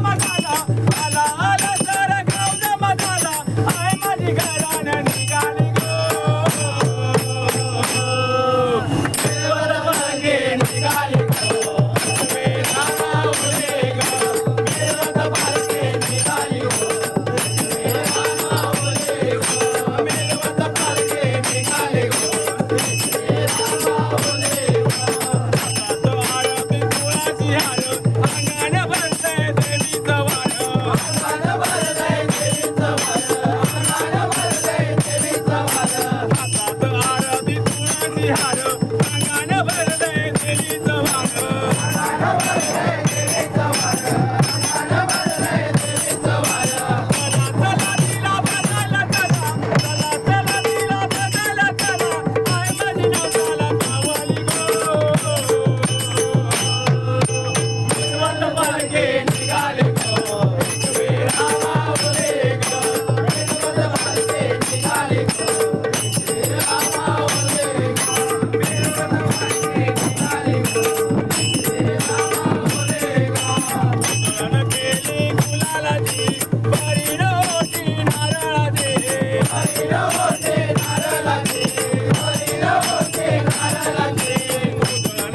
மாட்டான்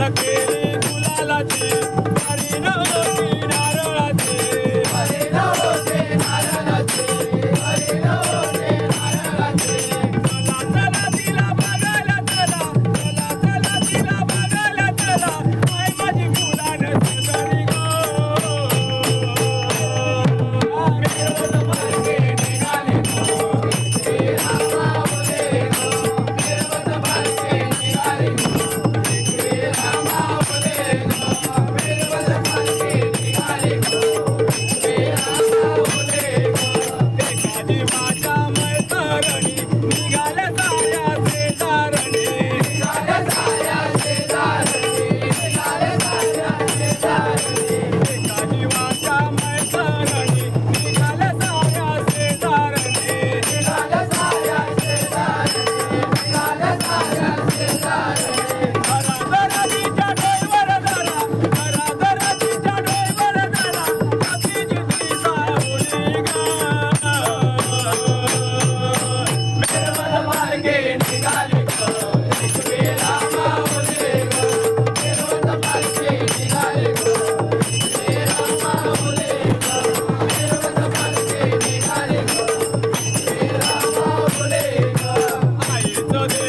केली गुलालाची Let's go.